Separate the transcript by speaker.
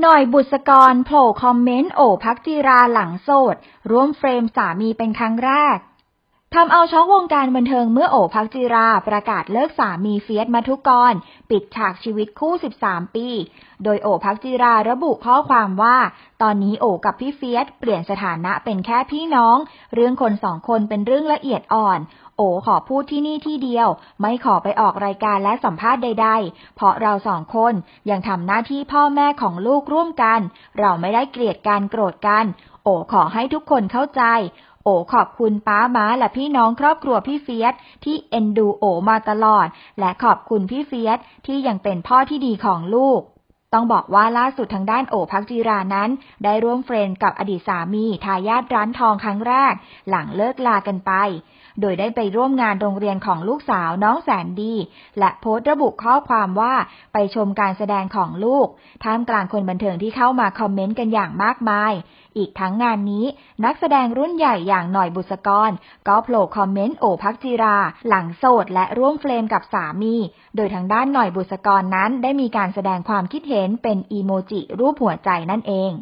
Speaker 1: หน่อยบุษกรโผล่คอมเมนต์โอพักจีราหลังโสด ร่วมเฟรมสามีเป็นครั้งแรกทำเอาช็อกวงการบันเทิงเมื่อโอพักจิราประกาศเลิกสามีเฟียสมาทุกร ปิดฉากชีวิตคู่ 13 ปี โดยโอพักจิราระบุข้อความว่า ตอนนี้โอกับพี่เฟียสเปลี่ยนสถานะเป็นแค่พี่น้อง เรื่องคนสองคนเป็นเรื่องละเอียดอ่อน โอขอพูดที่นี่ที่เดียว ไม่ขอไปออกรายการและสัมภาษณ์ใด ๆ เพราะเราสองคนยังทำหน้าที่พ่อแม่ของลูกร่วมกัน เราไม่ได้เกลียดกันโกรธกัน โอขอให้ทุกคนเข้าใจ โอขอบคุณป้าม้าและพี่น้องครอบครัวพี่เฟียสที่เอ็นดูโอมาตลอด และขอบคุณพี่เฟียสที่ยังเป็นพ่อที่ดีของลูก ต้องบอกว่าล่าสุดทางด้านโอพักจีรานั้น ได้ร่วมเฟรนด์กับอดีตสามีทายาทร้านทองครั้งแรก หลังเลิกลากันไป โดยได้ไปร่วมงานโรงเรียนของลูกสาวน้องแสนดี และโพสต์ระบุข้อความว่าไปชมการแสดงของลูก ท่ามกลางคนบันเทิงที่เข้ามาคอมเมนต์กันอย่างมากมาย อีกทั้งงานนี้ นักแสดงรุ่นใหญ่อย่างหน่อยบุษกร ก็โผล่คอมเมนต์โอพักจีรา หลังโสดและร่วมเฟรมกับสามี โดยทางด้านหน่อยบุษกรนั้นได้มีการแสดงความคิดเห็นนเป็นอีโมจิรูปหัวใจนั่นเอง